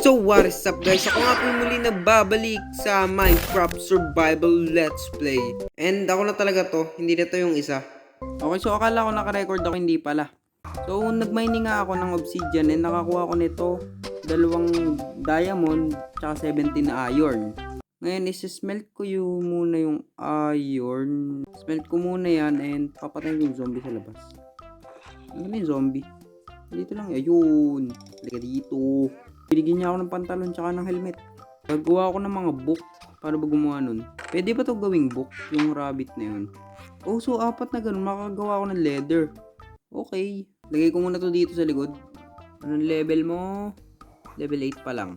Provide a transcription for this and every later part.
So what is up guys? Ako nga po muli nagbabalik sa Minecraft Survival Let's Play. And ako na talaga to, hindi na to yung isa. Okay, so akala ko naka-record ako, hindi pala. So nag-mining nga ako ng obsidian and nakakuha ko nito dalawang diamond tsaka 17 na iron. Ngayon, isi-smelt ko yung muna yung iron. Smelt ko muna yan and papatayin yung zombie sa labas. Ano yung zombie? Dito lang. Ayun. Halika dito. Binigyan niya ako ng pantalon tsaka ng helmet. Gagawa ako ng mga book. Paano ba gumawa nun? Pwede ba to gawing book? Yung rabbit na yun. Oh, so apat na ganun. Makakagawa ako ng leather. Okay. Lagay ko muna to dito sa likod. Anong level mo? Level 8 pa lang.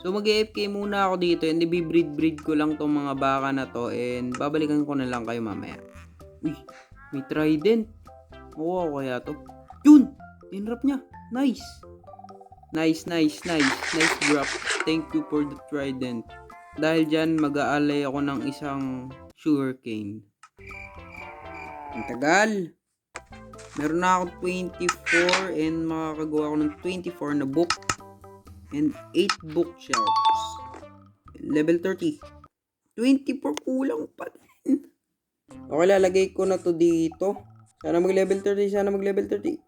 So mag afk muna ako dito and ibibreed-breed ko lang tong mga baka na to and babalikan ko na lang kayo mamaya. Uy, may trident. Oo, ako kaya to. Yun! Inrap niya. Nice. Nice, nice, nice. Nice drop. Thank you for the trident. Dahil dyan, mag-aalay ako ng isang sugarcane. Ang tagal. Meron na ako 24 and makakagawa ako ng 24 na book and 8 bookshelves. Level 30. 24 kulang pa din. Okay, lalagay ko na to dito. Sana mag level 30, sana mag level 30.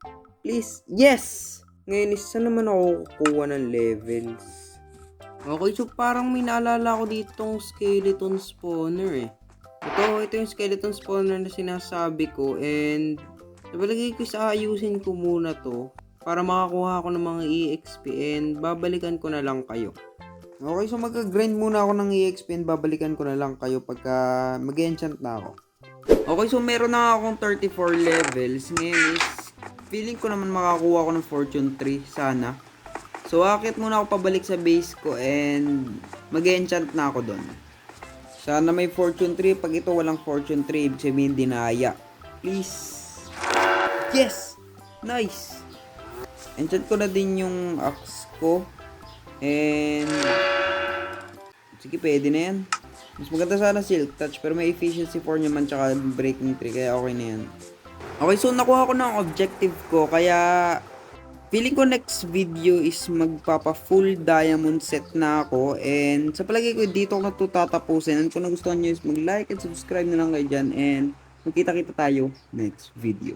Please. Yes! Ngayon, isa naman ako kukuha ng levels. Okay, so parang may naalala ko ditong skeleton spawner eh. Ito, ito yung skeleton spawner na sinasabi ko and napalagay ko sa ayusin ko muna to para makakuha ako ng mga EXP and babalikan ko na lang kayo. Okay, so mag-grind muna ako ng EXP and babalikan ko na lang kayo pagka mag-enchant na ako. Okay, so meron na akong 34 levels. Ngayon is, feeling ko naman makakuha ako ng Fortune 3, sana. So, akit muna ako pabalik sa base ko and mag-enchant na ako doon. Sana may Fortune 3. Pag ito walang Fortune 3, ibig sabihin dinaya. Please. Yes! Nice! Enchant ko na din yung axe ko. And... Sige, pwede na yan. Mas maganda sana Silk Touch, pero may efficiency 4 naman tsaka breaking 3, kaya okay na yan. Okay, so nakuha ko ng objective ko, kaya feeling ko next video is magpapa full diamond set na ako. And sa palagay ko dito ko na to tatapusin and kung nagustuhan nyo is mag like and subscribe na lang kayo dyan. And magkita kita tayo next video.